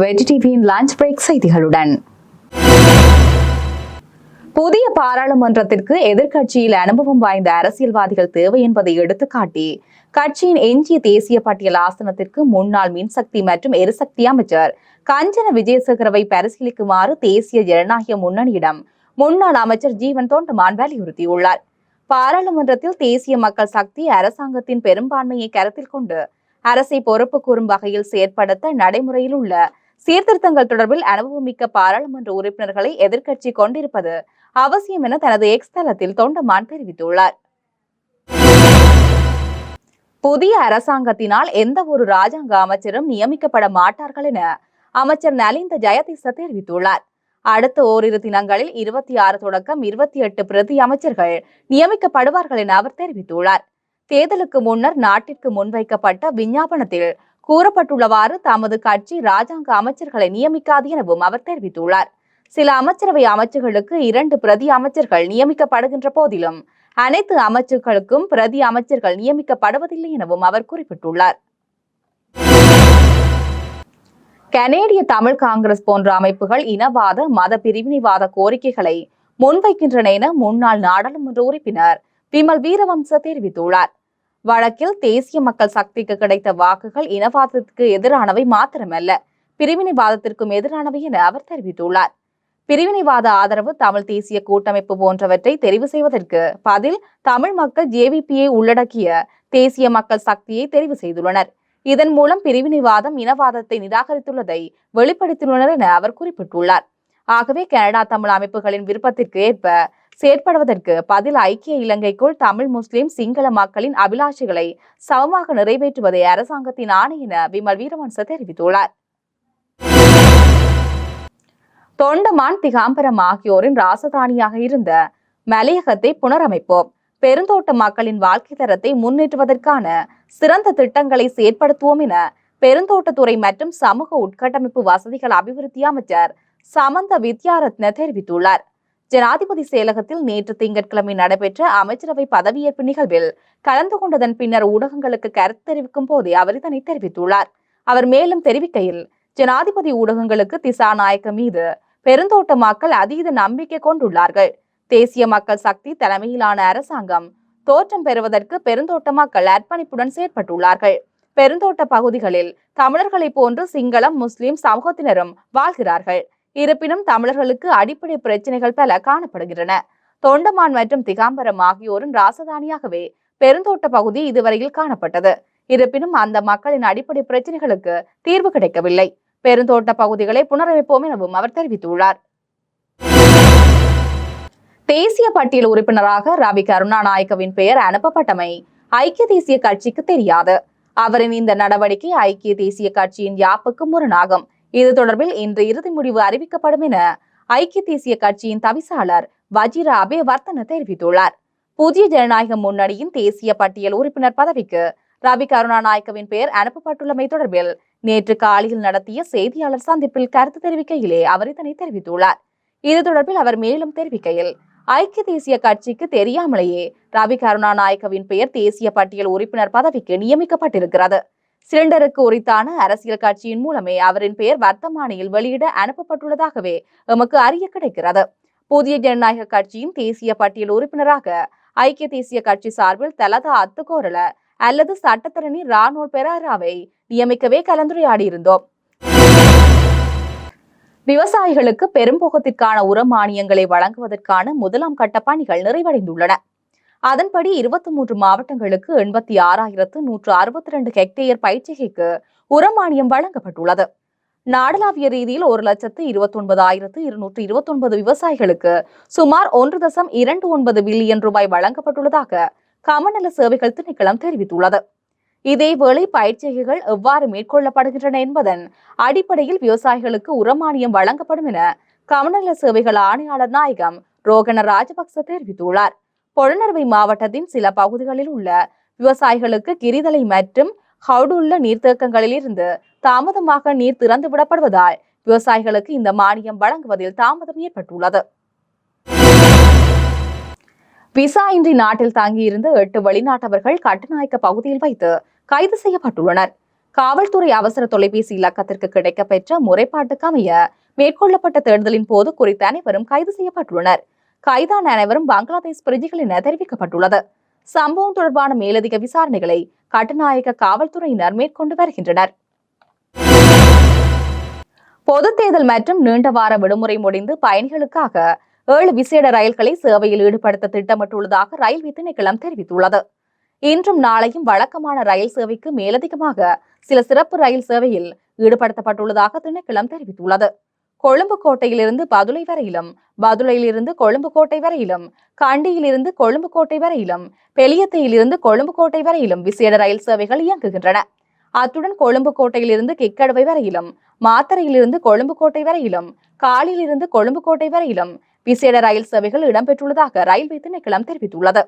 Ready டிவியின் lunch break செய்திகளுடன். புதிய பாராளுமன்றத்திற்கு எதிர்க்கட்சியில் அனுபவம் வாய்ந்த அரசியல்வாதிகள் தேவை என்பதை எடுத்துக்காட்டி கட்சியின் எஞ்சிய தேசிய பட்டியல் ஆசனத்திற்கு முன்னாள் மின்சக்தி மற்றும் எரிசக்தி அமைச்சர் கஞ்சன விஜயசேகரவை பரிசீலிக்குமாறு தேசிய ஜனநாயக முன்னணியிடம் முன்னாள் அமைச்சர் ஜீவன் தோண்டமான் வலியுறுத்தியுள்ளார். பாராளுமன்றத்தில் தேசிய மக்கள் சக்தி அரசாங்கத்தின் பெரும்பான்மையை கருத்தில் கொண்டு அரசை பொறுப்பு கூறும் வகையில் செயற்படுத்த நடைமுறையில் உள்ள சீர்திருத்தங்கள் தொடர்பில் அனுபவமிக்க பாராளுமன்ற உறுப்பினர்களை எதிர்க்கட்சி கொண்டிருப்பது அவசியம் என தனது எக்ஸ் தளத்தில் தொண்டமான் தெரிவித்துள்ளார். புதிய அரசாங்கத்தினால் எந்த ஒரு ராஜாங்க அமைச்சரும் நியமிக்கப்பட மாட்டார்கள் என அமைச்சர் நலிந்த ஜெயதிச தெரிவித்துள்ளார். அடுத்த ஓரிரு தினங்களில் இருபத்தி ஆறு தொடக்கம் இருபத்தி எட்டு பிரதி அமைச்சர்கள் நியமிக்கப்படுவார்கள் என அவர் தெரிவித்துள்ளார். தேர்தலுக்கு முன்னர் நாட்டிற்கு முன்வைக்கப்பட்ட விஞ்ஞாபனத்தில் கூறப்பட்டுள்ளவாறு தமது கட்சி ராஜாங்க அமைச்சர்களை நியமிக்காது எனவும் அவர் தெரிவித்துள்ளார். சில அமைச்சரவை அமைச்சர்களுக்கு இரண்டு பிரதி அமைச்சர்கள் நியமிக்கப்படுகின்ற போதிலும் அனைத்து அமைச்சர்களுக்கும் பிரதி அமைச்சர்கள் நியமிக்கப்படுவதில்லை எனவும் அவர் குறிப்பிட்டுள்ளார். கனேடிய தமிழ் காங்கிரஸ் போன்ற அமைப்புகள் இனவாத மத பிரிவினைவாத கோரிக்கைகளை முன்வைக்கின்றன என முன்னாள் நாடாளுமன்ற உறுப்பினர் விமல் வீரவம்ச தெரிவித்துள்ளார். வழக்கில் தேசிய மக்கள் சக்திக்கு கிடைத்த வாக்குகள் இனவாதத்திற்கு எதிரானவை மாத்திரமல்ல பிரிவினைவாதத்திற்கும் எதிரானவை என அவர் தெரிவித்துள்ளார். பிரிவினைவாத ஆதரவு தமிழ் தேசிய கூட்டமைப்பு போன்றவற்றை தெரிவு செய்வதற்கு பதில் தமிழ் மக்கள் ஜேவிபியை உள்ளடக்கிய தேசிய மக்கள் சக்தியை தெரிவு செய்துள்ளனர். இதன் மூலம் பிரிவினைவாதம் இனவாதத்தை நிராகரித்துள்ளதை வெளிப்படுத்தியுள்ளனர் என அவர் குறிப்பிட்டுள்ளார். ஆகவே கனடா தமிழ் அமைப்புகளின் விருப்பத்திற்கு ஏற்ப செயற்படுவதற்கு பதில் ஐக்கிய இலங்கைக்குள் தமிழ் முஸ்லிம் சிங்கள மக்களின் அபிலாஷைகளை சமமாக நிறைவேற்றுவதே அரசாங்கத்தின் ஆணை என விமல் வீரவன்ச தெரிவித்துள்ளார். தொண்டமான் திகாம்பரம் ஆகியோரின் ராசதானியாக இருந்த மலையகத்தை புனரமைப்போம். பெருந்தோட்ட மக்களின் வாழ்க்கை தரத்தை முன்னேற்றுவதற்கான சிறந்த திட்டங்களை செயற்படுத்துவோம் என பெருந்தோட்டத்துறை மற்றும் சமூக உட்கட்டமைப்பு வசதிகள் அபிவிருத்தி அமைச்சர் சமந்த வித்யாரத்ன தெரிவித்துள்ளார். ஜனாதிபதி செயலகத்தில் நேற்று திங்கட்கிழமை நடைபெற்ற அமைச்சரவை பதவியேற்பு நிகழ்வில் கலந்து கொண்டதன் பின்னர் ஊடகங்களுக்கு கருத்து தெரிவிக்கும் போதே அவர் இதனை தெரிவித்துள்ளார். அவர் மேலும் தெரிவிக்கையில் ஜனாதிபதி ஊடகங்களுக்கு திசாநாயக்க மீது பெருந்தோட்ட மக்கள் அதீத நம்பிக்கை கொண்டுள்ளார்கள். தேசிய மக்கள் சக்தி தலைமையிலான அரசாங்கம் தோற்றம் பெறுவதற்கு பெருந்தோட்ட மக்கள் அர்ப்பணிப்புடன் செயற்பட்டுள்ளார்கள். பெருந்தோட்ட பகுதிகளில் தமிழர்களைப் போன்று சிங்களம் முஸ்லிம் சமூகத்தினரும் வாழ்கிறார்கள். இருப்பினும் தமிழர்களுக்கு அடிப்படை பிரச்சனைகள் பல காணப்படுகின்றன. தொண்டமான் மற்றும் திகாம்பரம் ஆகியோரின் ராசதானியாகவே பெருந்தோட்ட பகுதி இதுவரையில் காணப்பட்டது. இருப்பினும் அந்த மக்களின் அடிப்படை பிரச்சனைகளுக்கு தீர்வு கிடைக்கவில்லை. பெருந்தோட்ட பகுதிகளை புனரமைப்போம் எனவும் அவர் தெரிவித்துள்ளார். தேசிய பட்டியல் உறுப்பினராக ரவி கருணாநாயக்கவின் பெயர் அனுப்பப்பட்டமை ஐக்கிய தேசிய கட்சிக்கு தெரியாது. அவரின் இந்த நடவடிக்கை ஐக்கிய தேசிய கட்சியின் யாப்புக்கு முரணாகும். இது தொடர்பில் இன்று இறுதி முடிவு அறிவிக்கப்படும் என ஐக்கிய தேசிய கட்சியின் தவிசாளர் வஜிர அபேவர்த்தன தெரிவித்துள்ளார். புதிய ஜனநாயக முன்னணியின் தேசிய பட்டியல் உறுப்பினர் பதவிக்கு ரவி கருணாநாயக்கவின் பெயர் அனுப்பப்பட்டுள்ளமை தொடர்பில் நேற்று காலையில் நடத்திய செய்தியாளர் சந்திப்பில் கருத்து தெரிவிக்கையிலே அவர் இதனை தெரிவித்துள்ளார். இது தொடர்பில் அவர் மேலும் தெரிவிக்கையில் ஐக்கிய தேசிய கட்சிக்கு தெரியாமலேயே ரவி கருணாநாயக்கவின் பெயர் தேசிய பட்டியல் உறுப்பினர் பதவிக்கு நியமிக்கப்பட்டிருக்கிறது. சிலிண்டருக்கு உரித்தான அரசியல் கட்சியின் மூலமே அவரின் பெயர் வர்த்தமானியில் வெளியிட அனுப்பப்பட்டுள்ளதாகவே எமக்கு அறிய கிடைக்கிறது. புதிய ஜனநாயக கட்சியின் தேசிய பட்டியல் உறுப்பினராக ஐக்கிய தேசிய கட்சி சார்பில் தலதா அத்துக்கோரல அல்லது சட்டத்தரணி ராணுவ பெராராவை நியமிக்கவே கலந்துரையாடியிருந்தோம். விவசாயிகளுக்கு பெரும்போகத்திற்கான உர மானியங்களை வழங்குவதற்கான முதலாம் கட்ட பணிகள் நிறைவடைந்துள்ளன. அதன்படி இருபத்தி மூன்று மாவட்டங்களுக்கு எண்பத்தி ஆறாயிரத்து நூற்று அறுபத்தி ரெண்டு ஹெக்டேயர் பயிற்சிகைக்கு உரமானியம் வழங்கப்பட்டுள்ளது. நாடளாவிய ரீதியில் ஒரு லட்சத்து இருபத்தி ஒன்பதாயிரத்து இருநூற்று இருபத்தி ஒன்பது விவசாயிகளுக்கு சுமார் ஒன்று தசம் இரண்டு ஒன்பது பில்லியன் ரூபாய் வழங்கப்பட்டுள்ளதாக கமநல சேவைகள் திணைக்களம் தெரிவித்துள்ளது. இதேவேளை பயிற்சிகைகள் எவ்வாறு மேற்கொள்ளப்படுகின்றன என்பதன் அடிப்படையில் விவசாயிகளுக்கு உரமானியம் வழங்கப்படும் என கமநல சேவைகள் ஆணையாளர் நாயகம் ரோகண ராஜபக்ச தெரிவித்துள்ளார். பொழனர்வை மாவட்டத்தின் சில பகுதிகளில் உள்ள விவசாயிகளுக்கு கிரிதலை மற்றும் ஹவுடுள்ள நீர்த்தேக்கங்களில் இருந்து தாமதமாக நீர் திறந்து விடப்படுவதால் விவசாயிகளுக்கு இந்த மானியம் வழங்குவதில் தாமதம் ஏற்பட்டுள்ளது. விசா இன்றி நாட்டில் தங்கியிருந்த எட்டு வெளிநாட்டவர்கள் கட்டுநாயக்க பகுதியில் வைத்து கைது செய்யப்பட்டுள்ளனர். காவல்துறை அவசர தொலைபேசி இலக்கத்திற்கு கிடைக்கப்பெற்ற முறைப்பாட்டுக்கு அமைய மேற்கொள்ளப்பட்ட தேடுதலின் போது குறித்த அனைவரும் கைது செய்யப்பட்டுள்ளனர். கைதான அனைவரும் பங்களாதேஷ் பிரஜைகள் என தெரிவிக்கப்பட்டுள்ளது சம்பவம் தொடர்பான மேலதிக விசாரணைகளை கட்டுநாயக காவல்துறையினர் மேற்கொண்டு வருகின்றனர். பொது தேர்தல் மற்றும் நீண்ட வார விடுமுறை முடிந்து பயணிகளுக்காக ஏழு விசேட ரயில்களை சேவையில் ஈடுபடுத்த திட்டமிட்டுள்ளதாக ரயில்வே திணைக்களம் தெரிவித்துள்ளது. இன்றும் நாளையும் வழக்கமான ரயில் சேவைக்கு மேலதிகமாக சில சிறப்பு ரயில் சேவையில் ஈடுபடுத்தப்பட்டுள்ளதாக திணைக்களம் தெரிவித்துள்ளது. கொழும்பு கோட்டையிலிருந்து பதுளை வரையிலும் பதுளையிலிருந்து கொழும்பு கோட்டை வரையிலும் கண்டியிலிருந்து கொழும்பு கோட்டை வரையிலும் பெலியத்தையிலிருந்து கொழும்பு கோட்டை வரையிலும் விசேட ரயில் சேவைகள் இயங்குகின்றன. அத்துடன் கொழும்பு கோட்டையிலிருந்து கிக்கடவை வரையிலும் மாத்தறையிலிருந்து கொழும்பு கோட்டை வரையிலும் காலிலிருந்து கொழும்பு கோட்டை வரையிலும் விசேட ரயில் சேவைகள் இடம்பெற்றுள்ளதாக ரயில்வே திணைக்களம் தெரிவித்துள்ளது.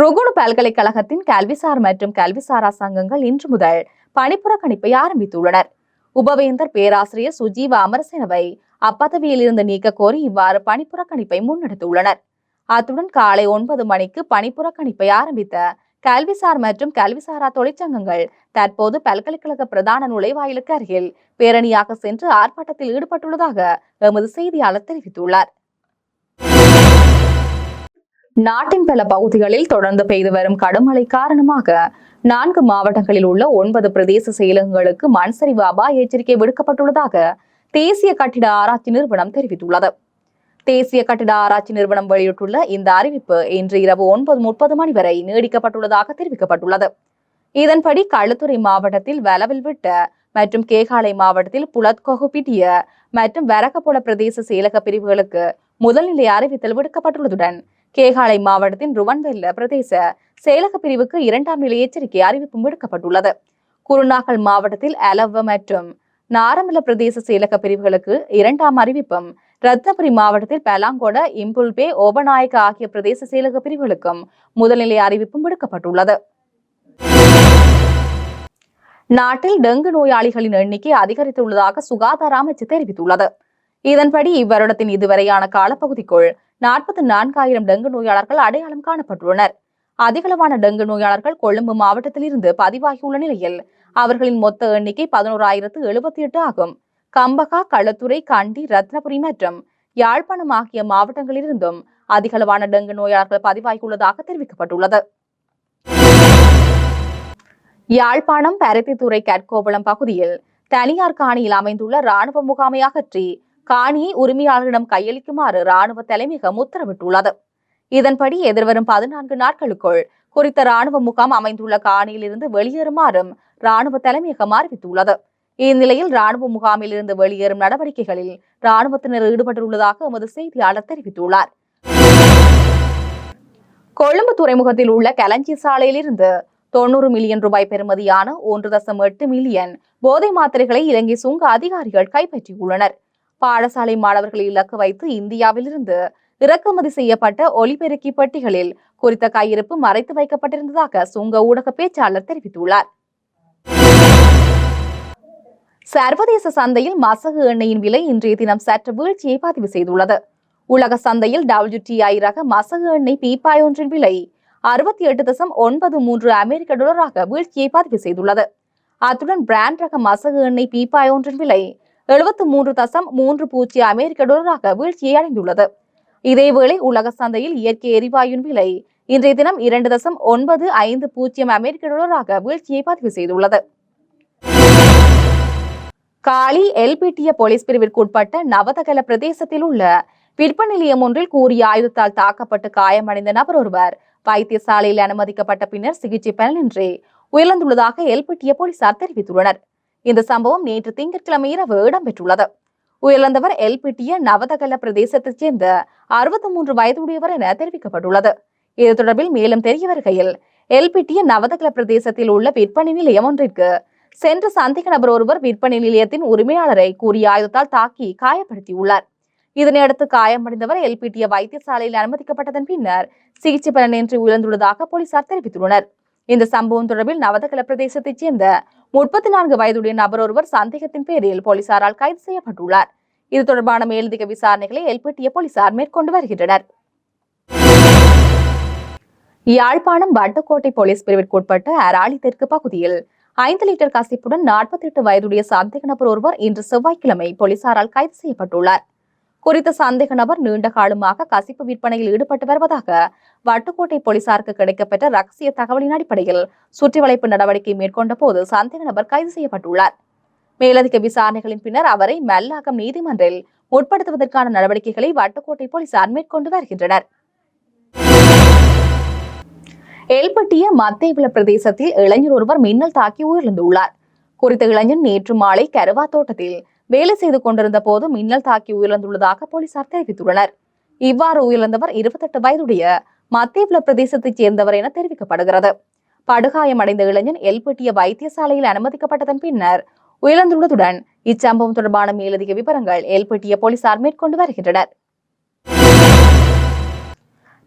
ருகுணு பல்கலைக்கழகத்தின் கல்விசார் மற்றும் கல்விசாரா சங்கங்கள் இன்று முதல் பணிப்புறக்கணிப்பை ஆரம்பித்துள்ளனர். உபவேந்தர் பேராசிரியர் சுஜீவ அமரசேனவை அப்பதவியில் இருந்து நீக்க கோரி இவ்வாறு பணிப்புறக்கணிப்பை முன்னெடுத்துள்ளனர். அத்துடன் காலை ஒன்பது மணிக்கு பணிப்புறக்கணிப்பை ஆரம்பித்த கல்விசார் மற்றும் கல்விசாரா தொழிற்சங்கங்கள் தற்போது பல்கலைக்கழக பிரதான நுழைவாயிலுக்கு அருகில் பேரணியாக சென்று ஆர்ப்பாட்டத்தில் ஈடுபட்டுள்ளதாக எமது செய்தியாளர் தெரிவித்துள்ளார். நாட்டின் பல பகுதிகளில் தொடர்ந்து பெய்து வரும் கடுமழை காரணமாக நான்கு மாவட்டங்களில் உள்ள ஒன்பது பிரதேச செயலகங்களுக்கு மண் சரிவு அபாய எச்சரிக்கை விடுக்கப்பட்டுள்ளதாக தேசிய கட்டிட ஆராய்ச்சி நிறுவனம் தெரிவித்துள்ளது. தேசிய கட்டிட ஆராய்ச்சி நிறுவனம் வெளியிட்டுள்ள இந்த அறிவிப்பு இன்று இரவு ஒன்பது முப்பது மணி வரை நீடிக்கப்பட்டுள்ளதாக தெரிவிக்கப்பட்டுள்ளது. இதன்படி களுத்துறை மாவட்டத்தில் வலவில் விட்ட மற்றும் கேகாலை மாவட்டத்தில் புலத்கொகுபிட்டிய மற்றும் வரகப்புல பிரதேச செயலக பிரிவுகளுக்கு முதல்நிலை அறிவித்தல் விடுக்கப்பட்டுள்ளதுடன் கேகாலை மாவட்டத்தின் ருவன்வெல்ல பிரதேச செயலக பிரிவுக்கு இரண்டாம் நிலை எச்சரிக்கை அறிவிப்பும் விடுக்கப்பட்டுள்ளது. குருநாகல் மாவட்டத்தில் அலவ மற்றும் நாரமல பிரதேச செயலக பிரிவுகளுக்கு இரண்டாம் அறிவிப்பும் ரத்னபுரி மாவட்டத்தில் பலாங்கொட இம்புல்பே ஓபநாயக்க ஆகிய பிரதேச செயலக பிரிவுகளுக்கும் முதல்நிலை அறிவிப்பும் விடுக்கப்பட்டுள்ளது. நாட்டில் டெங்கு நோயாளிகளின் எண்ணிக்கை அதிகரித்துள்ளதாக சுகாதார அமைச்சு தெரிவித்துள்ளது. இதன்படி இவ்வருடத்தின் இதுவரையான காலப்பகுதிக்குள் நாற்பத்தி நான்காயிரம் டெங்கு நோயாளர்கள் அடையாளம் காணப்பட்டுள்ளனர். அதிகளவான டெங்கு நோயாளர்கள் கொழும்பு மாவட்டத்தில் இருந்து பதிவாகியுள்ள நிலையில் அவர்களின் மொத்த எண்ணிக்கை பதினோராயிரத்து எழுபத்தி எட்டு ஆகும். கம்பகா களத்துறை கண்டி ரத்னபுரி மற்றும் யாழ்ப்பாணம் ஆகிய மாவட்டங்களிலிருந்தும் அதிகளவான டெங்கு நோயாளர்கள் பதிவாகியுள்ளதாக தெரிவிக்கப்பட்டுள்ளது. யாழ்ப்பாணம் பருத்தித்துறை கற்கோவளம் பகுதியில் தனியார் காணியில் அமைந்துள்ள ராணுவ முகாமை அகற்றி காணியை உரிமையாளரிடம் கையளிக்குமாறு ராணுவ தலைமையகம் உத்தரவிட்டுள்ளது. இதன்படி எதிர்வரும் பதினான்கு நாட்களுக்குள் குறித்த ராணுவ முகாம் அமைந்துள்ள காணியிலிருந்து வெளியேறுமாறும் ராணுவ தலைமையகம் அறிவித்துள்ளது. இந்நிலையில் ராணுவ முகாமில் இருந்து வெளியேறும் நடவடிக்கைகளில் ராணுவத்தினர் ஈடுபட்டுள்ளதாக எமது செய்தியாளர் தெரிவித்துள்ளார். கொழும்பு துறைமுகத்தில் உள்ள கலஞ்சி சாலையிலிருந்து தொண்ணூறு மில்லியன் ரூபாய் பெறுமதியான ஒன்று தசம் எட்டு மில்லியன் போதை மாத்திரைகளை இலங்கை சுங்க அதிகாரிகள் கைப்பற்றியுள்ளனர். பாடசாலை மாணவர்களை இலக்கு வைத்து இந்தியாவிலிருந்து இறக்குமதி செய்யப்பட்ட ஒலிபெருக்கி பெட்டிகளில் குறித்த கையிருப்பு மறைத்து வைக்கப்பட்டிருந்ததாக சுங்க ஊடக பேச்சாளர் தெரிவித்துள்ளார். சர்வதேச சந்தையில் மசகு எண்ணெயின் விலை இன்றைய தினம் சற்று வீழ்ச்சியை பதிவு செய்துள்ளது. உலக சந்தையில் டபிள்யூடிஐ ரக மசகு எண்ணெய் பீப்பாய் ஒன்றின் விலை அறுபத்தி எட்டு தசம் ஒன்பது மூன்று அமெரிக்க டாலராக வீழ்ச்சியை பதிவு செய்துள்ளது. அத்துடன் பிராண்ட் ரக மசகு எண்ணெய் பீப்பாய் ஒன்றின் விலை எழுபத்து மூன்று தசம் மூன்று பூஜ்ஜிய அமெரிக்க டாலராக வீழ்ச்சியை அடைந்துள்ளது. இதேவேளை உலக சந்தையில் இயற்கை எரிவாயுவின் விலை இன்றைய தினம் இரண்டு தசம் ஒன்பது ஐந்து பூஜ்ஜியம் அமெரிக்க டாலராக வீழ்ச்சியை பதிவு செய்துள்ளது. காலி எல்பிடிய போலீஸ் பிரிவிற்குட்பட்ட நவதகல பிரதேசத்தில் உள்ள விற்பனை நிலையம் ஒன்றில் கூறிய ஆயுதத்தால் தாக்கப்பட்டு காயமடைந்த நபர் ஒருவர் வைத்தியசாலையில் அனுமதிக்கப்பட்ட பின்னர் சிகிச்சை பலனின்றி உயர்ந்துள்ளதாக எல்பிட்டிய போலீசார் தெரிவித்துள்ளனர். இந்த சம்பவம் நேற்று திங்கட்கிழமை இரவு இடம்பெற்றுள்ளது. உயிரிழந்தவர் எல்பிட்டிய நவதகல பிரதேசத்தைச் சேர்ந்த அறுபத்தி மூன்று வயதுடையவர் என தெரிவிக்கப்பட்டுள்ளது. இது தொடர்பில் மேலும் தெரிய வருகையில் எல்பிட்டிய நவதகல பிரதேசத்தில் உள்ள விற்பனை நிலையம் ஒன்றிற்கு சென்ற சந்தேக நபர் ஒருவர் விற்பனை நிலையத்தின் உரிமையாளரை கூறிய ஆயுதத்தால் தாக்கி காயப்படுத்தியுள்ளார். இதனையடுத்து காயமடைந்தவர் எல்பிடிய வைத்தியசாலையில் அனுமதிக்கப்பட்டதன் பின்னர் சிகிச்சை பலனின்றி உயர்ந்துள்ளதாக போலீசார் தெரிவித்துள்ளனர். இந்த சம்பவம் தொடர்பில் நவதகல பிரதேசத்தைச் சேர்ந்த முப்பத்தி நான்கு வயதுடைய நபர் ஒருவர் சந்தேகத்தின் பேரில் போலீசாரால் கைது செய்யப்பட்டுள்ளார். இது தொடர்பான மேலதிக விசாரணைகளை எல்பிட்டிய போலீசார் மேற்கொண்டு வருகின்றனர். யாழ்ப்பாணம் வட்டக்கோட்டை போலீஸ் பிரிவிற்குட்பட்ட அராளி தெற்கு பகுதியில் ஐந்து லிட்டர் கசிப்புடன் நாற்பத்தி எட்டு வயதுடைய சந்தேக நபர் ஒருவர் இன்று செவ்வாய்க்கிழமை போலீசாரால் கைது செய்யப்பட்டுள்ளார். குறித்த சந்தேக நபர் நீண்ட காலமாக கசிப்பு விற்பனையில் ஈடுபட்டு வருவதாக வட்டுக்கோட்டை போலீசாருக்கு கிடைக்கப்பெற்ற ரகசிய தகவலின் அடிப்படையில் சுற்றிவளைப்பு நடவடிக்கை மேற்கொண்ட போது சந்தேக நபர் கைது செய்யப்பட்டுள்ளார். மேலதிக விசாரணைகளின் பின்னர் அவரை மல்லாகம் நீதிமன்றில் முற்படுத்துவதற்கான நடவடிக்கைகளை வட்டுக்கோட்டை போலீசார் மேற்கொண்டு வருகின்றனர். எல்பட்டிய மத்தேவில பிரதேசத்தில் இளைஞர் ஒருவர் மின்னல் தாக்கி உயிரிழந்துள்ளார். குறித்த இளைஞன் நேற்று மாலை கருவா தோட்டத்தில் வேலை செய்து கொண்டிருந்த போது மின்னல் தாக்கி உயிரிழந்துள்ளதாக போலீசார் தெரிவித்துள்ளனர். இவ்வாறு உயிரிழந்தவர் இருபத்தெட்டு வயதுடைய மத்தேவில பிரதேசத்தைச் சேர்ந்தவர் என தெரிவிக்கப்படுகிறது. படுகாயமடைந்த இளைஞன் எல்பட்டிய வைத்தியசாலையில் அனுமதிக்கப்பட்டதன் பின்னர் உயிரிழந்துள்ளதுடன் இச்சம்பவம் தொடர்பான மேலதிக விவரங்கள் எல்பட்டிய போலீசார் மேற்கொண்டு வருகின்றனர்.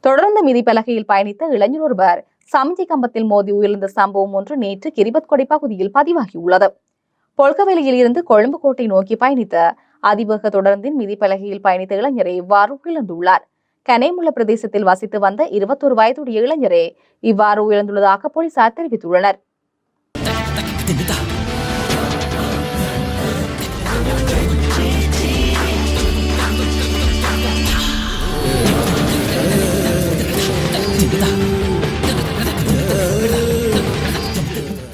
தொடர்ந்து மிதிப்பலகையில் பயணித்த இளைஞர் ஒருவர் சமிதி கம்பத்தில் மோதி உயிரிழந்த சம்பவம் ஒன்று நேற்று கிரிபத்கொடை பகுதியில் பதிவாகியுள்ளது. கொல்கவேலியில் இருந்து கொழும்பு கோட்டை நோக்கி பயணித்த அதிபக தொடர்ந்தின் மிதிப்பலகையில் பயணித்த இளைஞரை இவ்வாறு இழந்துள்ளார் கனேமுள்ள பிரதேசத்தில் வசித்து வந்த இருபத்தொரு வயதுடைய இளைஞரே இவ்வாறு உயர்ந்துள்ளதாக போலீசார் தெரிவித்துள்ளனர் Yeah.